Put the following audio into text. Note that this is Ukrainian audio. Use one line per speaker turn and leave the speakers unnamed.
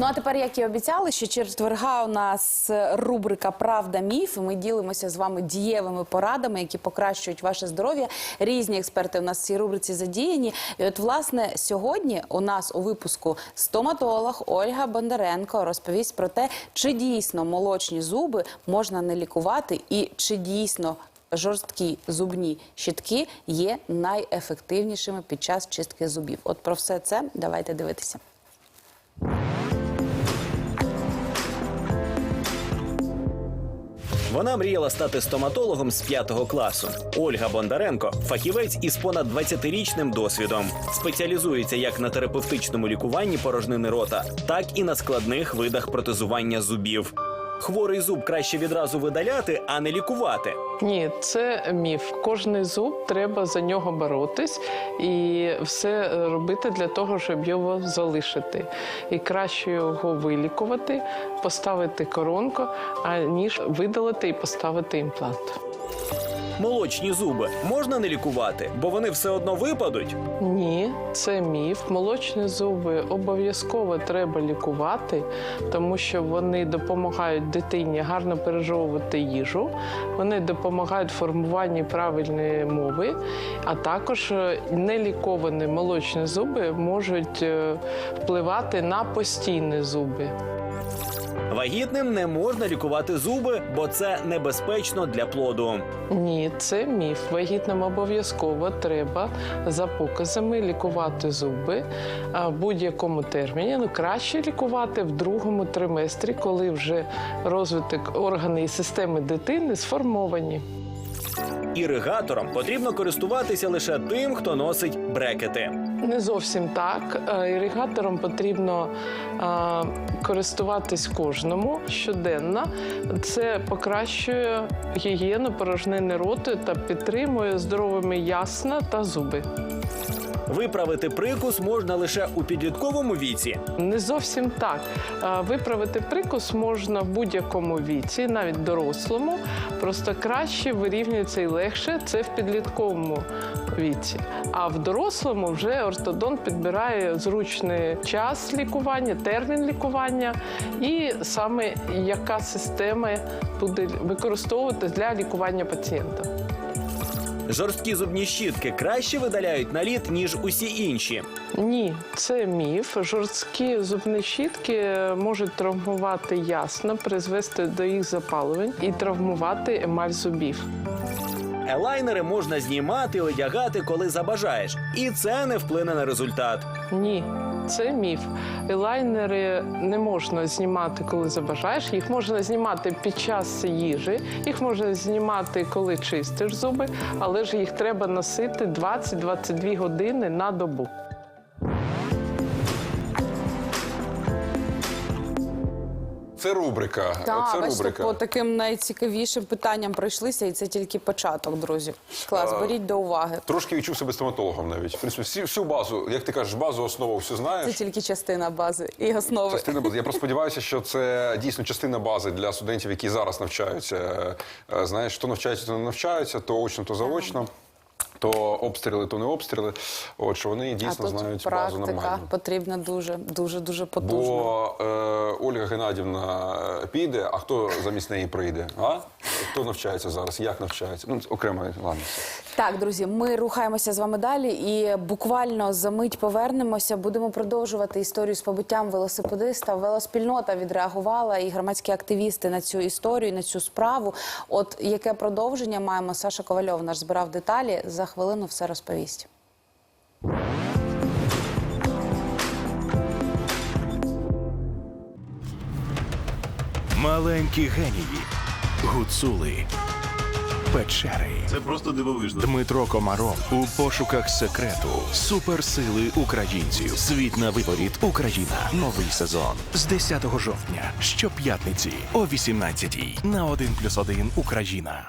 Ну а тепер, як і обіцяли, що четверга у нас рубрика Правда міф. Ми ділимося з вами дієвими порадами, які покращують ваше здоров'я. Різні експерти у нас в цій рубриці задіяні. І от, власне, сьогодні у нас у випуску стоматолог Ольга Бондаренко розповість про те, чи дійсно молочні зуби можна не лікувати, і чи дійсно. Жорсткі зубні щітки є найефективнішими під час чистки зубів. От про все це давайте дивитися.
Вона мріяла стати стоматологом з п'ятого класу. Ольга Бондаренко фахівець із понад 20-річним досвідом. Спеціалізується як на терапевтичному лікуванні порожнини рота, так і на складних видах протезування зубів. Хворий зуб краще відразу видаляти, а не лікувати.
Ні, це міф. Кожний зуб треба за нього боротись і все робити для того, щоб його залишити. І краще його вилікувати, поставити коронку, аніж видалити і поставити імплант.
Молочні зуби можна не лікувати, бо вони все одно випадуть.
Ні, це міф. Молочні зуби обов'язково треба лікувати, тому що вони допомагають дитині гарно пережовувати їжу, вони допомагають формуванні правильної мови, а також е, неліковані молочні зуби можуть е, впливати на постійні зуби.
Вагітним не можна лікувати зуби, бо це небезпечно для плоду.
Ні, це міф. Вагітним обов'язково треба за показами лікувати зуби в будь-якому терміні. Ну краще лікувати в другому триместрі, коли вже розвиток органи і системи дитини сформовані.
Іригатором потрібно користуватися лише тим, хто носить брекети.
Не зовсім так. Е, Іригатором потрібно користуватись кожному щоденно. Це покращує гігієну порожнини роту та підтримує здоровими ясна та зуби.
Виправити прикус можна лише у підлітковому віці.
Не зовсім так. Виправити прикус можна в будь-якому віці, навіть дорослому. Просто краще вирівнюється і легше це в підлітковому віці. А в дорослому вже ортодонт підбирає зручний час лікування, термін лікування і саме яка система буде використовуватись для лікування пацієнта.
Жорсткі зубні щітки краще видаляють наліт, ніж усі інші.
Ні, це міф. Жорсткі зубні щітки можуть травмувати ясно, призвести до їх запалювань і травмувати емаль зубів.
Елайнери можна знімати, одягати, коли забажаєш, і це не вплине на результат.
Ні, це міф. Елайнери не можна знімати, коли забажаєш. Їх можна знімати під час їжі, їх можна знімати, коли чистиш зуби, але ж їх треба носити 20-22 години на добу.
Це рубрика.
Так,
це
бачите,
рубрика.
по таким найцікавішим питанням пройшлися, і це тільки початок, друзі. Клас, беріть до уваги.
Трошки відчув себе стоматологом навіть. В принципі, всю, всю базу, як ти кажеш, базу, основу все
Це
знаєш.
тільки частина бази і основи.
Частина бази. Я просто сподіваюся, що це дійсно частина бази для студентів, які зараз навчаються. Е, Знаєш, то навчаються, то не навчаються, то очно, то заочно. То обстріли, то не обстріли. От що вони
А
дійсно
тут
знають базу нормально.
потрібна дуже, дуже, дуже потужно.
Бо е, Ольга Геннадівна е, піде, а хто замість неї прийде? А? Хто навчається зараз? Як навчається? Ну, окремо, ладно.
Так, друзі, ми рухаємося з вами далі і буквально за мить повернемося. Будемо продовжувати історію з побиттям велосипедиста. Велоспільнота відреагувала і громадські активісти на цю історію, на цю справу. От яке продовження маємо? Саша Ковальов наш збирав деталі. За хвилину все розповість.
Маленькі генії, гуцули, печери.
Це просто дивовижно.
Дмитро Комаров у пошуках секрету суперсили українців. Світ на виворіт Україна. Новий сезон з 10 жовтня щоп'ятниці о 18 на 1+,1 Україна.